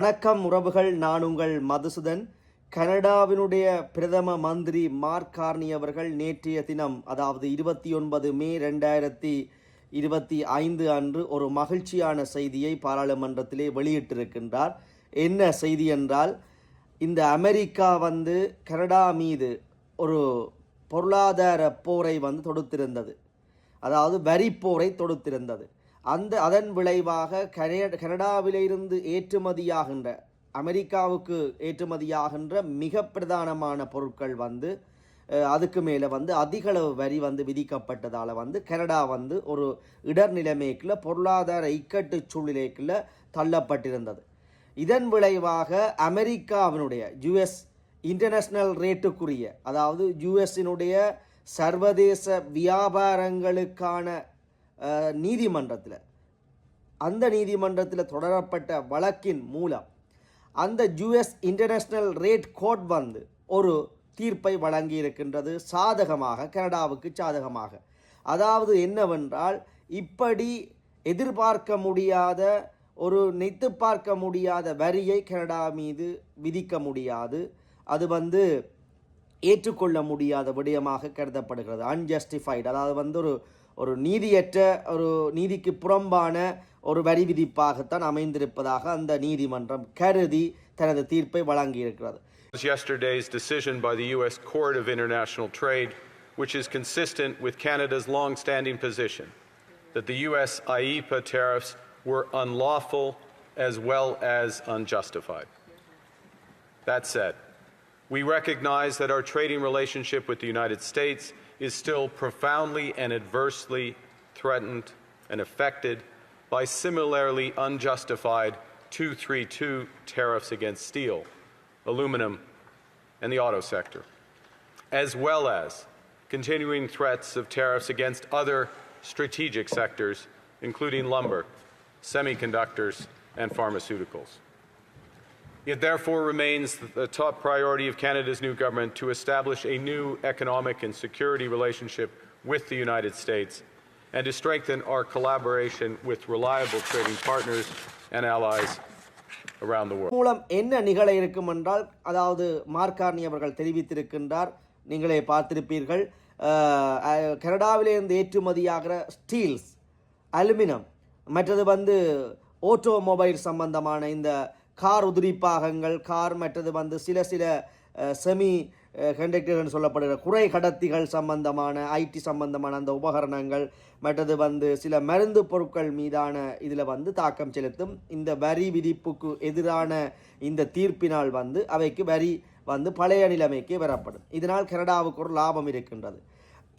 வணக்கம் உறவுகள் நான் உங்கள் மதுசூதன். கனடாவினுடைய பிரதம மந்திரி மார்க் கார்னி அவர்கள் நேற்றைய தினம் அதாவது இருபத்தி ஒன்பது மே ரெண்டாயிரத்தி இருபத்தி ஐந்து அன்று ஒரு மகிழ்ச்சியான செய்தியை பாராளுமன்றத்திலே வெளியிட்டிருக்கின்றார். என்ன செய்தி என்றால் இந்த அமெரிக்கா வந்து கனடா மீது ஒரு பொருளாதார போரை வந்து தொடுத்திருந்தது. அதாவது வரிப்போரை தொடுத்திருந்தது. அந்த அதன் விளைவாக கனே கனடாவிலிருந்து ஏற்றுமதியாகின்ற அமெரிக்காவுக்கு ஏற்றுமதியாகின்ற மிக பிரதானமான பொருட்கள் வந்து அதுக்கு மேலே வந்து அதிகளவு வரி வந்து விதிக்கப்பட்டதால் வந்து கனடா வந்து ஒரு இடர் நிலைமைக்குள்ள பொருளாதார இக்கட்டு சூழ்நிலைக்குள்ள தள்ளப்பட்டிருந்தது. இதன் விளைவாக அமெரிக்காவினுடைய யுஎஸ் இன்டர்நேஷ்னல் ரேட்டுக்குரிய அதாவது யுஎஸ்ஸினுடைய சர்வதேச வியாபாரங்களுக்கான நீதிமன்றத்தில். அந்த நீதிமன்றத்தில் தொடரப்பட்ட வழக்கின் மூலம் அந்த யுஎஸ் இன்டர்நேஷ்னல் ரேட் கோர்ட் வந்து ஒரு தீர்ப்பை வழங்கி இருக்கின்றது சாதகமாக கனடாவுக்கு சாதகமாக. அதாவது என்னவென்றால் இப்படி எதிர்பார்க்க முடியாத ஒரு நித்து பார்க்க முடியாத வரியை கனடா மீது விதிக்க முடியாது. அது வந்து ஏற்றுக்கொள்ள முடியாத விடயமாக கருதப்படுகிறது. அன்ஜஸ்டிஃபைடு அதாவது வந்து ஒரு ஒரு நீதியற்ற ஒரு நீதிக்கு புறம்பான ஒரு வரி விதிப்பாகத்தான் அமைந்திருப்பதாக அந்த நீதிமன்றம் கருதி தனது தீர்ப்பை வழங்கியிருக்கிறது was yesterday's decision by the U.S. Court of International Trade, which is consistent with Canada's long-standing position that the U.S. IEPA tariffs were unlawful as well as unjustified. That said, we recognize that our trading relationship with the United States is still profoundly and adversely threatened and affected by similarly unjustified 232 tariffs against steel, aluminum, and the auto sector, as well as continuing threats of tariffs against other strategic sectors, including lumber, semiconductors, and pharmaceuticals. It therefore remains the top priority of Canada's new government to establish a new economic and security relationship with the United States and to strengthen our collaboration with reliable trading partners and allies around the world. மூலம் என்ன நிகழ இருக்கும் என்றால் அதாவது மார்க்கார்னி அவர்கள் தெரிவித்திருக்கின்றார் நீங்களே பார்த்திருப்பீர்கள் கனடாவிலிருந்து ஏற்றுமதியாகிற ஸ்டீல்ஸ் அலுமினியம் மற்றது வந்து ஆட்டோமொபைல் சம்பந்தமான இந்த கார் உதிரிப்பாகங்கள் கார் மற்றது வந்து சில சில செமி கண்டக்டர்கள் சொல்லப்படுகிற குறை கடத்திகள் சம்பந்தமான ஐடி சம்பந்தமான அந்த உபகரணங்கள் மற்றது வந்து சில மருந்து பொருட்கள் மீதான இதில் வந்து தாக்கம் செலுத்தும். இந்த வரி விதிப்புக்கு எதிரான இந்த தீர்ப்பினால் வந்து அவைக்கு வரி வந்து பழைய நிலைமைக்கு வரப்படும். இதனால் கனடாவுக்கு ஒரு லாபம் இருக்கின்றது.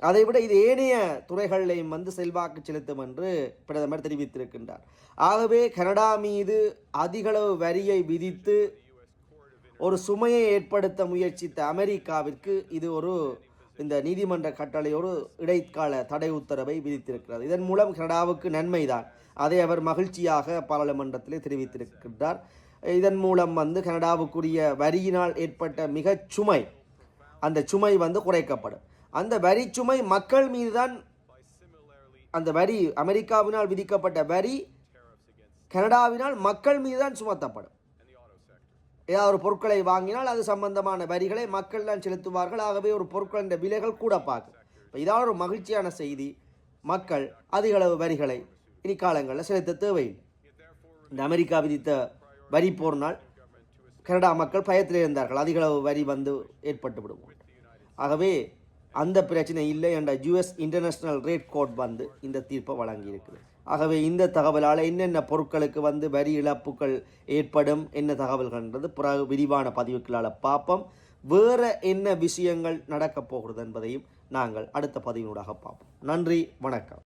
அதைவிட இது ஏனைய துறைகளிலையும் வந்து செல்வாக்கு செலுத்தும் என்று பிரதமர் தெரிவித்திருக்கின்றார். ஆகவே கனடா மீது அதிகளவு வரியை விதித்து ஒரு சுமையை ஏற்படுத்த முயற்சித்த அமெரிக்காவிற்கு இது ஒரு இந்த நீதிமன்ற கட்டளை ஒரு இடைக்கால தடை உத்தரவை விதித்திருக்கிறது. இதன் மூலம் கனடாவுக்கு நன்மைதான். அதை அவர் மகிழ்ச்சியாக பாராளுமன்றத்திலே தெரிவித்திருக்கின்றார். இதன் மூலம் வந்து கனடாவுக்குரிய வரியினால் ஏற்பட்ட மிகச் சுமை அந்த சுமை வந்து குறைக்கப்படும். அந்த வரி சுமை மக்கள் மீதுதான் அந்த வரி அமெரிக்காவினால் விதிக்கப்பட்ட வரி கனடாவினால் மக்கள் மீதுதான் சுமத்தப்படும். ஏதாவது ஒரு பொருட்களை வாங்கினால் அது சம்பந்தமான வரிகளை மக்கள் தான் செலுத்துவார்கள். ஆகவே ஒரு பொருட்களின் விலைகள் கூட பார்க்கும். இப்போ இதால் ஒரு மகிழ்ச்சியான செய்தி. மக்கள் அதிக அளவு வரிகளை இனி காலங்களில் செலுத்த தேவையில்லை. இந்த அமெரிக்கா விதித்த வரி போர்னால் கனடா மக்கள் பயத்தில் இருந்தார்கள் அதிக அளவு வரி வந்து ஏற்பட்டு விடுவோம் ஆகவே அந்த பிரச்சனை இல்லை என்ற யுஎஸ் இன்டர்நேஷ்னல் ரேட் கோட் வந்து இந்த தீர்ப்பை வழங்கியிருக்குது ஆகவே இந்த தகவலால் என்னென்ன பொருட்களுக்கு வந்து வரி இழப்புகள் ஏற்படும் என்ன தகவல்கள்ன்றது பிறகு விரிவான பதிவுகளால் பார்ப்போம். வேறு என்ன விஷயங்கள் நடக்கப் போகிறது என்பதையும் நாங்கள் அடுத்த பதிவினூடாக பார்ப்போம். நன்றி வணக்கம்.